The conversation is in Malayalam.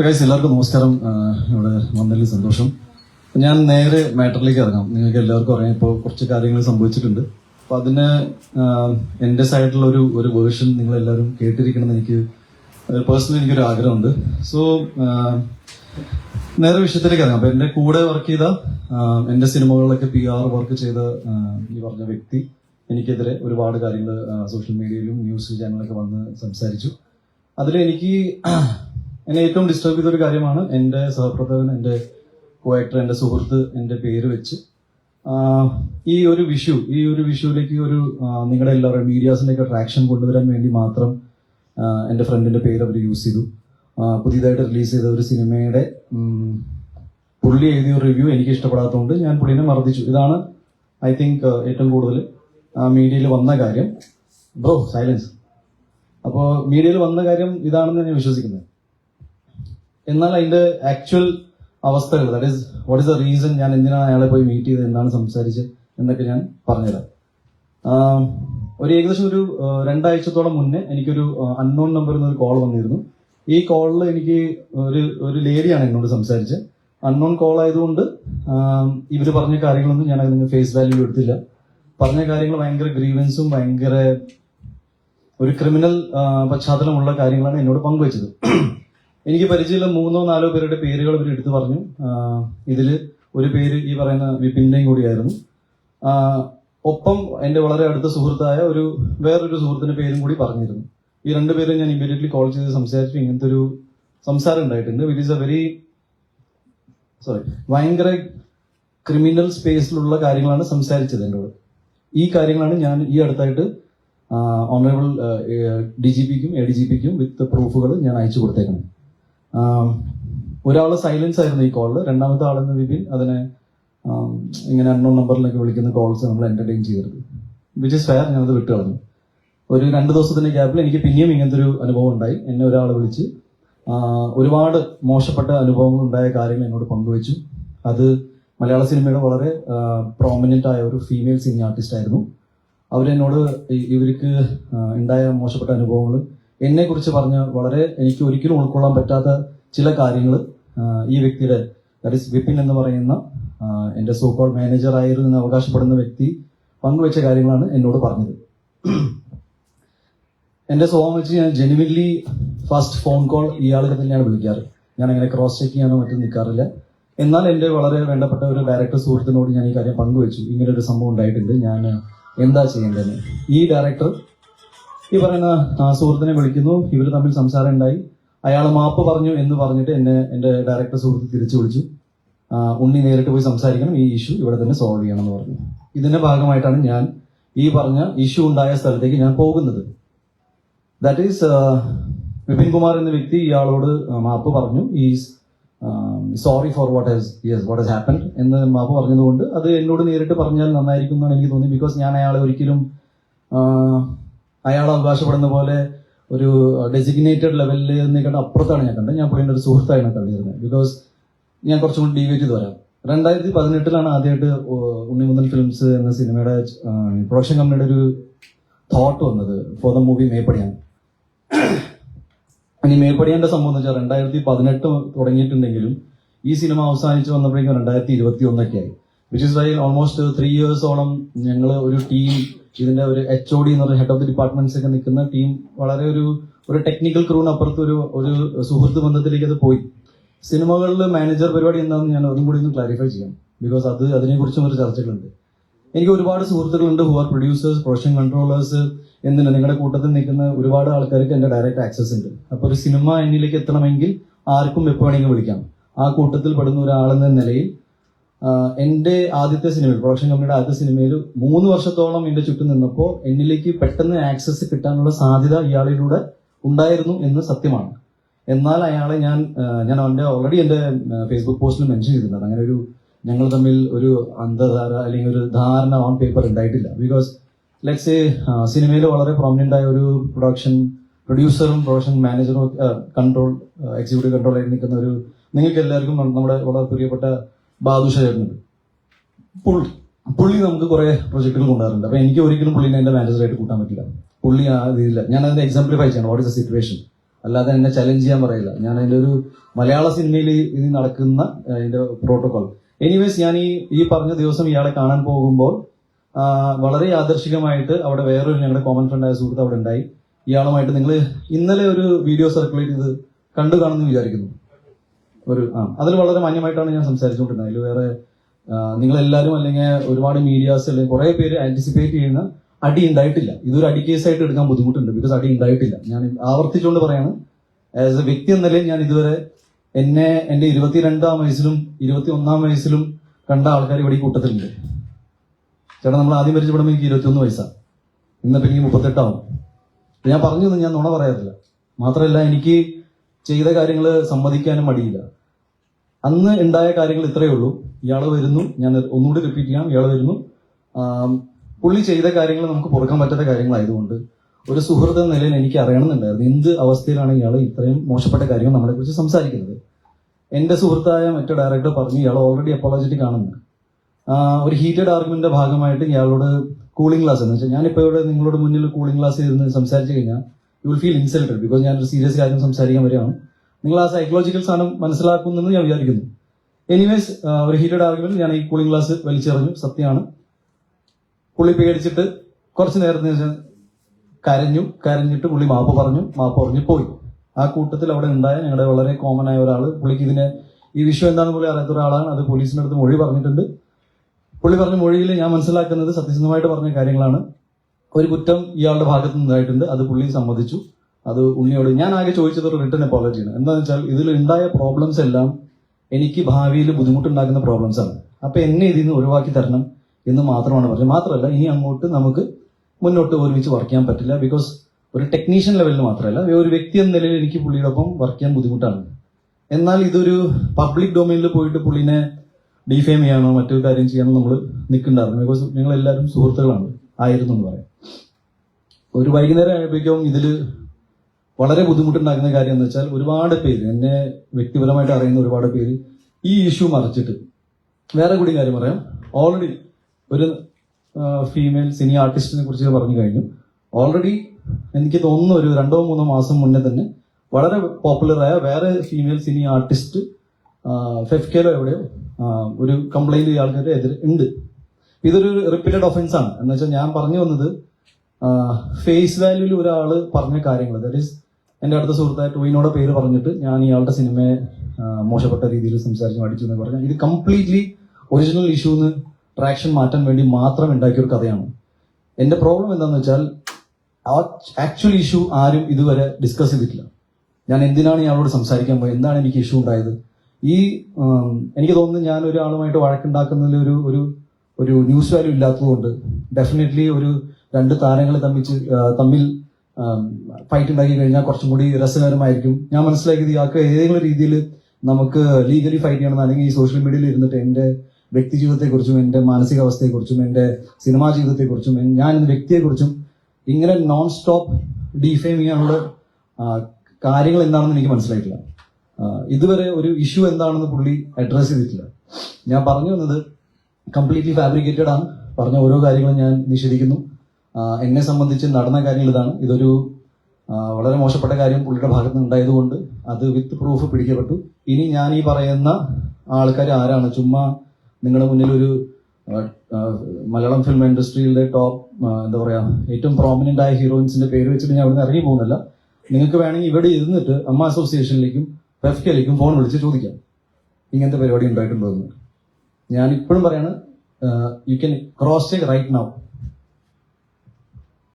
ഗൈസ് എല്ലാവർക്കും നമസ്കാരം. ഇവിടെ വന്നതിൽ സന്തോഷം. ഞാൻ നേരെ മാറ്ററിലേക്ക് ഇറങ്ങാം. നിങ്ങൾക്ക് എല്ലാവർക്കും അറിയാം ഇപ്പോൾ കുറച്ച് കാര്യങ്ങൾ സംഭവിച്ചിട്ടുണ്ട്. അപ്പൊ അതിന് എന്റെ സൈഡിലുള്ള ഒരു ഒരു വേർഷൻ നിങ്ങൾ എല്ലാവരും കേട്ടിരിക്കണം എന്ന് എനിക്ക് പേഴ്സണലി എനിക്കൊരു ആഗ്രഹമുണ്ട്. സോ നേരെ വിഷയത്തിലേക്ക് ഇറങ്ങാം. അപ്പൊ എന്റെ കൂടെ വർക്ക് ചെയ്ത എന്റെ സിനിമകളിലൊക്കെ പി ആർ വർക്ക് ചെയ്ത ഈ പറഞ്ഞ വ്യക്തി എനിക്കെതിരെ ഒരുപാട് കാര്യങ്ങൾ സോഷ്യൽ മീഡിയയിലും ന്യൂസ് ചാനലൊക്കെ വന്ന് സംസാരിച്ചു. അതിൽ എനിക്ക് എന്നെ ഏറ്റവും ഡിസ്റ്റർബ് ചെയ്ത ഒരു കാര്യമാണ് എന്റെ സഹപ്രവർത്തകൻ എന്റെ കോ ആക്ടർ എന്റെ സുഹൃത്ത് എന്റെ പേര് വെച്ച് ഈ ഒരു വിഷു ഈ ഒരു വിഷുവിലേക്ക് ഒരു നിങ്ങളുടെ എല്ലാവരും മീഡിയാസിന്റെ ഒക്കെ ട്രാക്ഷൻ കൊണ്ടുവരാൻ വേണ്ടി മാത്രം എന്റെ ഫ്രണ്ടിന്റെ പേര് അവർ യൂസ് ചെയ്തു. പുതിയതായിട്ട് റിലീസ് ചെയ്ത ഒരു സിനിമയുടെ പുള്ളി എഴുതിയ റിവ്യൂ എനിക്ക് ഇഷ്ടപ്പെടാത്തതുകൊണ്ട് ഞാൻ പുള്ളിനെ മർദ്ദിച്ചു. ഇതാണ് ഐ തിങ്ക് ഏറ്റവും കൂടുതൽ മീഡിയയിൽ വന്ന കാര്യം. ബ്രോ സൈലൻസ് അപ്പോൾ മീഡിയയിൽ വന്ന കാര്യം ഇതാണെന്ന് ഞാൻ വിശ്വസിക്കുന്നത് എന്നാൽ അതിന്റെ ആക്ച്വൽ അവസ്ഥകൾ. That is what is the reason ഞാൻ എന്തിനാണ് അയാളെ പോയി മീറ്റ് ചെയ്തത്? എന്താണ് സംസാരിച്ചത്? എന്നൊക്കെ ഞാൻ പറഞ്ഞുതരാം. ഒരു ഏകദേശം ഒരു രണ്ടാഴ്ചത്തോളം മുന്നേ എനിക്കൊരു അൺനോൺ നമ്പറിൽ നിന്ന് ഒരു കോൾ വന്നിരുന്നു. ഈ കോളിൽ എനിക്ക് ഒരു ഒരു ലേഡിയാണ് എന്നോട് സംസാരിച്ചത്. അൺനോൺ കോൾ ആയതുകൊണ്ട് ഇവർ പറഞ്ഞ കാര്യങ്ങളൊന്നും ഞാൻ അതിന് ഫേസ് വാല്യൂ എടുത്തില്ല. പറഞ്ഞ കാര്യങ്ങൾ ഭയങ്കര ഗ്രീവൻസും ഭയങ്കര ഒരു ക്രിമിനൽ പശ്ചാത്തലമുള്ള കാര്യങ്ങളാണ് എന്നോട് പങ്കുവച്ചത്. എനിക്ക് പരിചയമുള്ള മൂന്നോ നാലോ പേരുടെ പേരുകൾ ഇവർ എടുത്തു പറഞ്ഞു. ഇതിൽ ഒരു പേര് ഈ പറയുന്ന വിപിന്റെയും കൂടിയായിരുന്നു. ഒപ്പം എന്റെ വളരെ അടുത്ത സുഹൃത്തായ ഒരു വേറൊരു സുഹൃത്തിന്റെ പേരും കൂടി പറഞ്ഞിരുന്നു. ഈ രണ്ടുപേരും ഞാൻ ഇമ്മീഡിയറ്റ്ലി കോൾ ചെയ്ത് സംസാരിച്ചു ഇങ്ങനത്തെ ഒരു സംസാരം ഉണ്ടായിട്ടുണ്ട് with is a very sorry ഭയങ്കര ക്രിമിനൽ സ്പേസിലുള്ള കാര്യങ്ങളാണ് സംസാരിച്ചത് എന്നോട്. ഈ കാര്യങ്ങളാണ് ഞാൻ ഈ അടുത്തായിട്ട് ഓണറബിൾ ഡി ജി പിക്കും എ ഡി ജി പിക്കും വിത്ത് പ്രൂഫുകൾ ഞാൻ അയച്ചു കൊടുത്തേക്കണം ഒരാൾ സൈലൻസ് ആയിരുന്നു ഈ കോളിൽ രണ്ടാമത്തെ ആളെന്ന് വിപിൻ അതിനെ ഇങ്ങനെ അൺനോൺ നമ്പറിലൊക്കെ വിളിക്കുന്ന കോൾസ് നമ്മൾ എന്റർടൈൻ ചെയ്തത് വിച്ച് ഇസ് ഫെയർ ഞാനത് വിട്ടു കളഞ്ഞു. ഒരു രണ്ട് ദിവസത്തിന്റെ ഗ്യാപ്പിൽ എനിക്ക് പിന്നെയും ഇങ്ങനത്തെ ഒരു അനുഭവം ഉണ്ടായി. എന്നെ ഒരാൾ വിളിച്ച് ഒരുപാട് മോശപ്പെട്ട അനുഭവങ്ങൾ ഉണ്ടായ കാര്യങ്ങൾ എന്നോട് പങ്കുവച്ചു. അത് മലയാള സിനിമയുടെ വളരെ പ്രോമിനന്റ് ആയ ഒരു ഫീമെയിൽ സിനിമ ആർട്ടിസ്റ്റ് ആയിരുന്നു. അവരെന്നോട് ഇവർക്ക് ഉണ്ടായ മോശപ്പെട്ട അനുഭവങ്ങൾ എന്നെ കുറിച്ച് പറഞ്ഞ വളരെ എനിക്ക് ഒരിക്കലും ഉൾക്കൊള്ളാൻ പറ്റാത്ത ചില കാര്യങ്ങൾ ഈ വ്യക്തിയുടെ ദാറ്റ് ഇസ് വിപിൻ എന്ന് പറയുന്ന എന്റെ സൂക്കോൾ എന്ന് അവകാശപ്പെടുന്ന വ്യക്തി പങ്കുവെച്ച കാര്യങ്ങളാണ് എന്നോട് പറഞ്ഞത്. എന്റെ സ്വഭാവം വെച്ച് ഞാൻ ജെനുവിൻലി ഫസ്റ്റ് ഫോൺ കോൾ ഇയാൾക്ക് തന്നെയാണ് വിളിക്കാറ്. ഞാൻ അങ്ങനെ ക്രോസ് ചെക്ക് ചെയ്യാനോ മറ്റും നിൽക്കാറില്ല. എന്നാൽ എന്റെ വളരെ വേണ്ടപ്പെട്ട ഒരു ഡയറക്ടർ സുഹൃത്തിനോട് ഞാൻ ഈ കാര്യം പങ്കുവെച്ചു. ഇങ്ങനെ ഒരു സംഭവം ഉണ്ടായിട്ടുണ്ട്. ഞാൻ എന്താ ചെയ്യേണ്ടതെന്ന്. ഈ ഡയറക്ടർ ഈ പറയുന്ന സുഹൃത്തിനെ വിളിക്കുന്നു. ഇവർ തമ്മിൽ സംസാരം ഉണ്ടായി അയാൾ മാപ്പ് പറഞ്ഞു എന്ന് പറഞ്ഞിട്ട് എന്നെ എന്റെ ഡയറക്ടർ സുഹൃത്ത് തിരിച്ചു വിളിച്ചു. ഉണ്ണി നേരിട്ട് പോയി സംസാരിക്കണം. ഈ ഇഷ്യൂ ഇവിടെ തന്നെ സോൾവ് ചെയ്യണം എന്ന് പറഞ്ഞു. ഇതിന്റെ ഭാഗമായിട്ടാണ് ഞാൻ ഈ പറഞ്ഞ ഇഷ്യൂ ഉണ്ടായ സ്ഥലത്തേക്ക് ഞാൻ പോകുന്നത്. ദാറ്റ് ഈസ് വിപിൻ കുമാർ എന്ന വ്യക്തി ഇയാളോട് മാപ്പ് പറഞ്ഞു. Is sorry for what has yes what has happen എന്ന് മാപ്പ് പറഞ്ഞതുകൊണ്ട് അത് എന്നോട് നേരിട്ട് പറഞ്ഞാൽ നന്നായിരിക്കും എന്നാണ് എനിക്ക് തോന്നി. ബിക്കോസ് ഞാൻ അയാളെ ഒരിക്കലും അയാൾ അവകാശപ്പെടുന്ന പോലെ ഒരു ഡെസിഗ്നേറ്റഡ് ലെവലിൽ നിൽക്കേണ്ട അപ്പുറത്താണ് ഞാൻ കണ്ടത്. ഞാൻ പുള്ളിന്റെ ഒരു സുഹൃത്തായാണ് കണ്ടിരുന്നത് ബിക്കോസ് ഞാൻ കുറച്ചും കൂടി ഡീവേറ്റ് ചെയ്ത് വരാം. രണ്ടായിരത്തി പതിനെട്ടിലാണ് ആദ്യമായിട്ട് ഉണ്ണിമുതൽ ഫിലിംസ് എന്ന സിനിമയുടെ പ്രൊഡക്ഷൻ കമ്പനിയുടെ ഒരു തോട്ട് വന്നത് ഫോർ ദ മൂവി മേപ്പടിയാൻ. ഇനി മേപ്പടിയാന്റെ സംഭവം എന്ന് വെച്ചാൽ രണ്ടായിരത്തി പതിനെട്ട് തുടങ്ങിയിട്ടുണ്ടെങ്കിലും ഈ സിനിമ അവസാനിച്ച് വന്നപ്പോഴേക്കും രണ്ടായിരത്തി ഇരുപത്തി ഒന്നൊക്കെ ആയി which is why almost three ഇയേഴ്സോളം ഞങ്ങൾ ഒരു ടീം ഇതിന്റെ ഒരു എച്ച് ഒ ഡി എന്ന് പറയുന്ന ഹെഡ് ഓഫ് ദി ഡിപ്പാർട്ട്മെന്റ്സ് ഒക്കെ നിൽക്കുന്ന ടീം വളരെ ഒരു ഒരു ടെക്നിക്കൽ ക്രൂവിനപ്പുറത്ത് ഒരു ഒരു സുഹൃത്ത് ബന്ധത്തിലേക്ക് അത് പോയി. സിനിമകളിൽ മാനേജർ പരിപാടി എന്താണെന്ന് ഞാൻ ഒന്നും കൂടി ഒന്ന് ക്ലാരിഫൈ ചെയ്യാം. ബിക്കോസ് അത് അതിനെക്കുറിച്ചും ഒരു ചർച്ചകളുണ്ട്. എനിക്ക് ഒരുപാട് സുഹൃത്തുക്കളുണ്ട് who are producers production controllers എന്തിനാ നിങ്ങളുടെ കൂട്ടത്തിൽ നിൽക്കുന്ന ഒരുപാട് ആൾക്കാർക്ക് എന്റെ ഡയറക്റ്റ് ആക്സസ് ഉണ്ട്. അപ്പോൾ ഒരു സിനിമ എന്നിലേക്ക് എത്തണമെങ്കിൽ ആർക്കും എപ്പോ വേണമെങ്കിൽ വിളിക്കാം. ആ കൂട്ടത്തിൽ പെടുന്ന ഒരാളെന്ന നിലയിൽ എന്റെ ആദ്യത്തെ സിനിമയിൽ പ്രൊഡക്ഷൻ കമ്പനിയുടെ ആദ്യത്തെ സിനിമയിൽ മൂന്ന് വർഷത്തോളം എന്റെ ചുറ്റും നിന്നപ്പോൾ എന്നിലേക്ക് പെട്ടെന്ന് ആക്സസ് കിട്ടാനുള്ള സാധ്യത ഇയാളിലൂടെ ഉണ്ടായിരുന്നു എന്ന് സത്യമാണ്. എന്നാൽ അയാളെ ഞാൻ ഞാൻ അവന്റെ ഓൾറെഡി എന്റെ ഫേസ്ബുക്ക് പോസ്റ്റിൽ മെൻഷൻ ചെയ്തിട്ടുണ്ട്. അങ്ങനെ ഒരു ഞങ്ങൾ തമ്മിൽ ഒരു അന്ധധാര അല്ലെങ്കിൽ ഒരു ധാരണ ഓൺ പേപ്പർ ഉണ്ടായിട്ടില്ല. ബിക്കോസ് ലെറ്റ്സ് സിനിമയിൽ വളരെ പ്രോമിനന്റ് ആയ ഒരു പ്രൊഡക്ഷൻ പ്രൊഡ്യൂസറും പ്രൊഡക്ഷൻ മാനേജറും കൺട്രോൾ എക്സിക്യൂട്ടീവ് കൺട്രോൾ ആയിട്ട് നിൽക്കുന്ന ഒരു നിങ്ങൾക്ക് എല്ലാവർക്കും നമ്മുടെ വളരെ പ്രിയപ്പെട്ട ബാദുഷ ചേട്ടനുണ്ട് പുള്ളി നമുക്ക് കുറെ പ്രൊജക്ടുകൾ കൊണ്ടുവരുന്നുണ്ട് അപ്പൊ എനിക്ക് ഒരിക്കലും പുള്ളിനെ എന്റെ മാനേജറായിട്ട് കൂട്ടാൻ പറ്റില്ല. പുള്ളി ഇതില്ല ഞാൻ അതിന്റെ എക്സാംപ്ലിഫൈ ചെയ്യണം. വാട്ട് ഇസ് ദ സിറ്റുവേഷൻ അല്ലാതെ എന്നെ ചലഞ്ച് ചെയ്യാൻ പറയില്ല. ഞാൻ അതിന്റെ ഒരു മലയാള സിനിമയിൽ ഇത് നടക്കുന്ന അതിന്റെ പ്രോട്ടോകോൾ എനിവേസ് ഞാൻ ഈ ഈ പറഞ്ഞ ദിവസം ഇയാളെ കാണാൻ പോകുമ്പോൾ വളരെ ആദർശികമായിട്ട് അവിടെ വേറൊരു ഞങ്ങളുടെ കോമൺ ഫ്രണ്ടായ സുഹൃത്ത് അവിടെ ഉണ്ടായി. ഇയാളുമായിട്ട് നിങ്ങൾ ഇന്നലെ ഒരു വീഡിയോ സർക്കുലേറ്റ് ചെയ്ത് കണ്ടു കാണുമെന്ന് വിചാരിക്കുന്നു. ഒരു ആ അതിൽ വളരെ മാന്യമായിട്ടാണ് ഞാൻ സംസാരിച്ചുകൊണ്ടിരുന്നത്. അതിൽ വേറെ നിങ്ങളെല്ലാവരും അല്ലെങ്കിൽ ഒരുപാട് മീഡിയാസ് അല്ലെങ്കിൽ കുറെ പേര് ആന്റിസിപ്പേറ്റ് ചെയ്യുന്ന അടി ഉണ്ടായിട്ടില്ല. ഇതൊരു അടി കേസായിട്ട് എടുക്കാൻ ബുദ്ധിമുട്ടുണ്ട് ബിക്കോസ് അടി ഉണ്ടായിട്ടില്ല. ഞാൻ ആവർത്തിച്ചുകൊണ്ട് പറയാണ് ആസ് എ വ്യക്തി എന്ന നിലയിൽ ഞാൻ ഇതുവരെ എന്നെ എന്റെ ഇരുപത്തിരണ്ടാം വയസ്സിലും ഇരുപത്തി ഒന്നാം വയസ്സിലും കണ്ട ആൾക്കാർ ഇവിടെ കൂട്ടത്തിലുണ്ട്. ചേട്ടാ നമ്മൾ ആദ്യം പരിചയപ്പെടുമ്പോൾ എനിക്ക് ഇരുപത്തിയൊന്ന് വയസ്സാണ്. ഇന്നിപ്പോൾ എനിക്ക് മുപ്പത്തെട്ടാവും. ഞാൻ പറഞ്ഞു ഞാൻ നുണ പറയാറില്ല. മാത്രമല്ല എനിക്ക് ചെയ്ത കാര്യങ്ങൾ സമ്മതിക്കാനും മടിയില്ല. അന്ന് ഉണ്ടായ കാര്യങ്ങൾ ഇത്രയേ ഉള്ളൂ. ഇയാൾ വരുന്നു. ഞാൻ ഒന്നുകൂടി റിപ്പീറ്റ് ചെയ്യാം. ഇയാൾ വരുന്നു. പുള്ളി ചെയ്ത കാര്യങ്ങൾ നമുക്ക് പുറക്കാൻ പറ്റാത്ത കാര്യങ്ങളായതുകൊണ്ട് ഒരു സുഹൃത്ത് എന്ന നിലയിൽ എനിക്ക് അറിയണമെന്നുണ്ടായിരുന്നു. എന്ത് അവസ്ഥയിലാണ് ഇയാൾ ഇത്രയും മോശപ്പെട്ട കാര്യങ്ങൾ നമ്മളെ കുറിച്ച് സംസാരിക്കുന്നത്? എന്റെ സുഹൃത്തായ മറ്റു ഡയറക്ടർ പറഞ്ഞു ഇയാൾ ഓൾറെഡി അപ്പോളജറ്റിക് ആണെന്ന്. ഒരു ഹീറ്റഡ് ആർഗ്യുമെന്റിന്റെ ഭാഗമായിട്ട് ഇയാളോട് കൂളിംഗ് ക്ലാസ് എന്ന് വെച്ചാൽ ഞാനിപ്പോ ഇവിടെ നിങ്ങളോട് മുന്നിൽ കൂളിംഗ് ക്ലാസ് ഇരുന്ന് സംസാരിച്ചു കഴിഞ്ഞാൽ you will feel insulted because ഞാനൊരു സീരിയസ് കാര്യം സംസാരിക്കാൻ വരികയാണ്. നിങ്ങൾ ആ സൈക്കോളജിക്കൽ സാധനം മനസ്സിലാക്കുന്നെന്ന് ഞാൻ വിചാരിക്കുന്നു. എനിവേസ് ഒരു ഹീറ്റഡ് ആർഗ്യുമെന്റ് ഞാൻ ഈ കൂളിംഗ് ഗ്ലാസ് വലിച്ചെറിഞ്ഞു. സത്യമാണ്. പുള്ളി പേടിച്ചിട്ട് കുറച്ച് നേരത്തിന് ശേഷം കരഞ്ഞു കരഞ്ഞിട്ട് പുള്ളി മാപ്പ് പറഞ്ഞു. മാപ്പ് പറഞ്ഞു പോയി. ആ കൂട്ടത്തിൽ അവിടെ ഉണ്ടായ ഞങ്ങളുടെ വളരെ കോമൺ ആയ ഒരാൾ പുള്ളിക്ക് ഇതിനെ ഈ വിഷയം എന്താണെന്ന് പുള്ളി അറിയാത്ത ഒരാളാണ്. അത് പോലീസിന്റെ അടുത്ത് മൊഴി പറഞ്ഞിട്ടുണ്ട്. പുള്ളി പറഞ്ഞ മൊഴിയിൽ ഞാൻ മനസ്സിലാക്കുന്നത് സത്യസന്ധമായിട്ട് പറഞ്ഞ കാര്യങ്ങളാണ്. ഒരു കുറ്റം ഇയാളുടെ ഭാഗത്ത് നിന്നായിട്ടുണ്ട്. അത് പുള്ളി സമ്മതിച്ചു. അത് ഉണ്ണിയോട് ഞാൻ ആകെ ചോദിച്ചത് റിട്ടേൺ അപ്പോളജിയാണ് എന്താണെന്ന് വെച്ചാൽ ഇതിൽ ഉണ്ടായ പ്രോബ്ലംസ് എല്ലാം എനിക്ക് ഭാവിയിൽ ബുദ്ധിമുട്ടുണ്ടാക്കുന്ന പ്രോബ്ലംസ് ആണ്. അപ്പൊ എന്നെ ഇതിൽ നിന്ന് ഒഴിവാക്കി തരണം എന്ന് മാത്രമാണ് പറഞ്ഞത്. മാത്രമല്ല ഇനി അങ്ങോട്ട് നമുക്ക് മുന്നോട്ട് ഒരുമിച്ച് വർക്ക് ചെയ്യാൻ പറ്റില്ല. ബിക്കോസ് ഒരു ടെക്നീഷ്യൻ ലെവലിൽ മാത്രമല്ല ഒരു വ്യക്തി എന്ന നിലയിൽ എനിക്ക് പുള്ളിയോടൊപ്പം വർക്ക് ചെയ്യാൻ ബുദ്ധിമുട്ടാണ്. എന്നാൽ ഇതൊരു പബ്ലിക് ഡൊമൈനിൽ പോയിട്ട് പുള്ളിനെ ഡിഫെയിം ചെയ്യാനോ മറ്റൊരു കാര്യം ചെയ്യാനോ നമ്മൾ നിൽക്കുന്നുണ്ടായിരുന്നു. ബിക്കോസ് ഞങ്ങൾ എല്ലാവരും സുഹൃത്തുക്കളാണ്. ആയിരുന്നു എന്ന് പറയാം. ഒരു വൈകുന്നേരം ആയപ്പോഴേക്കും ഇതിൽ വളരെ ബുദ്ധിമുട്ടുണ്ടാക്കുന്ന കാര്യം എന്ന് വെച്ചാൽ ഒരുപാട് പേര് എന്നെ വ്യക്തിപരമായിട്ട് അറിയുന്ന ഒരുപാട് പേര് ഈ ഇഷ്യൂ മറിച്ചിട്ട്. വേറെ കൂടി കാര്യം പറയാം. ഓൾറെഡി ഒരു ഫീമെയിൽ സിനി ആർട്ടിസ്റ്റിനെ കുറിച്ച് പറഞ്ഞു കഴിഞ്ഞു. ഓൾറെഡി എനിക്ക് തോന്നുന്നു ഒരു രണ്ടോ മൂന്നോ മാസം മുന്നേ തന്നെ വളരെ പോപ്പുലറായ വേറെ ഫീമെയിൽ സിനി ആർട്ടിസ്റ്റ് ഫെഫ്കേലോ എവിടെയോ ഒരു കംപ്ലൈന്റ് ഇയാൾക്കെതിരെ എതിരെ ഉണ്ട്. ഇതൊരു റിപ്പീറ്റഡ് ഒഫൻസ് ആണ്. എന്ന് വെച്ചാൽ ഞാൻ പറഞ്ഞു വന്നത് ഫേസ് വാല്യൂവിൽ ഒരാൾ പറഞ്ഞ കാര്യങ്ങൾ ദാറ്റ് ഈസ് എന്റെ അടുത്ത സുഹൃത്തായ ടോയിനോടെ പേര് പറഞ്ഞിട്ട് ഞാൻ ഇയാളുടെ സിനിമയെ മോശപ്പെട്ട രീതിയിൽ സംസാരിച്ചു അടിച്ചു എന്ന് പറഞ്ഞാൽ ഇത് കംപ്ലീറ്റ്ലി ഒറിജിനൽ ഇഷ്യൂന്ന് ട്രാക്ഷൻ മാറ്റാൻ വേണ്ടി മാത്രം ഉണ്ടാക്കിയ ഒരു കഥയാണ്. എന്റെ പ്രോബ്ലം എന്താണെന്ന് വെച്ചാൽ ആക്ച്വൽ ഇഷ്യൂ ആരും ഇതുവരെ ഡിസ്കസ് ചെയ്തിട്ടില്ല. ഞാൻ എന്തിനാണ് ഇയാളോട് സംസാരിക്കാൻ പോയത്? എന്താണ് എനിക്ക് ഇഷ്യൂ ഉണ്ടായത്? ഈ എനിക്ക് തോന്നുന്നു ഞാൻ ഒരാളുമായിട്ട് വഴക്കുണ്ടാക്കുന്നതിൽ ഒരു ഒരു ഒരു ന്യൂസ് വാല്യൂ ഇല്ലാത്തതുകൊണ്ട് ഡെഫിനറ്റ്ലി ഒരു രണ്ട് താരങ്ങൾ തമ്മിൽ തമ്മിൽ ഫൈറ്റ് ഉണ്ടാക്കി കഴിഞ്ഞാൽ കുറച്ചും കൂടി രസകരമായിരിക്കും. ഞാൻ മനസ്സിലാക്കിയത് ഇയാൾക്ക് ഏതെങ്കിലും രീതിയിൽ നമുക്ക് ലീഗലി ഫൈറ്റ് ചെയ്യണം അല്ലെങ്കിൽ ഈ സോഷ്യൽ മീഡിയയിൽ ഇരുന്നിട്ട് എന്റെ വ്യക്തി ജീവിതത്തെക്കുറിച്ചും എന്റെ മാനസികാവസ്ഥയെക്കുറിച്ചും എന്റെ സിനിമാ ജീവിതത്തെക്കുറിച്ചും ഞാൻ എന്ന വ്യക്തിയെക്കുറിച്ചും ഇങ്ങനെ നോൺ സ്റ്റോപ്പ് ഡീഫെയിം ചെയ്യാനുള്ള കാര്യങ്ങൾ എന്താണെന്ന് എനിക്ക് മനസ്സിലായിട്ടില്ല. ഇതുവരെ ഒരു ഇഷ്യൂ എന്താണെന്ന് പുള്ളി അഡ്രസ് ചെയ്തിട്ടില്ല. ഞാൻ പറഞ്ഞു വന്നത് കംപ്ലീറ്റ്ലി ഫാബ്രിക്കേറ്റഡ് ആണ്. പറഞ്ഞ ഓരോ കാര്യങ്ങളും ഞാൻ നിഷേധിക്കുന്നു. എന്നെ സംബന്ധിച്ച് നടന്ന കാര്യങ്ങൾ ഇതാണ്. ഇതൊരു വളരെ മോശപ്പെട്ട കാര്യം പുള്ളിയുടെ ഭാഗത്ത് നിന്ന് ഉണ്ടായതുകൊണ്ട് അത് വിത്ത് പ്രൂഫ് പിടിക്കപ്പെട്ടു. ഇനി ഞാൻ ഈ പറയുന്ന ആൾക്കാർ ആരാണ്? ചുമ്മാ നിങ്ങളുടെ മുന്നിൽ ഒരു മലയാളം ഫിലിം ഇൻഡസ്ട്രിയിലെ ടോപ്പ് എന്താ പറയാ ഏറ്റവും പ്രോമിനന്റ് ആയ ഹീറോയിൻസിന്റെ പേര് വെച്ചിട്ട് ഞാൻ അവിടെ ഇറങ്ങി പോകുന്നില്ല നിങ്ങൾക്ക് വേണമെങ്കിൽ ഇവിടെ ഇരുന്നിട്ട് അമ്മ അസോസിയേഷനിലേക്കും പെഫ്കയിലേക്കും ഫോൺ വിളിച്ച് ചോദിക്കാം. ഇങ്ങനത്തെ പരിപാടി ഉണ്ടായിട്ടുണ്ടോ എന്ന്. ഞാൻ ഇപ്പോഴും പറയാണ് you can cross right now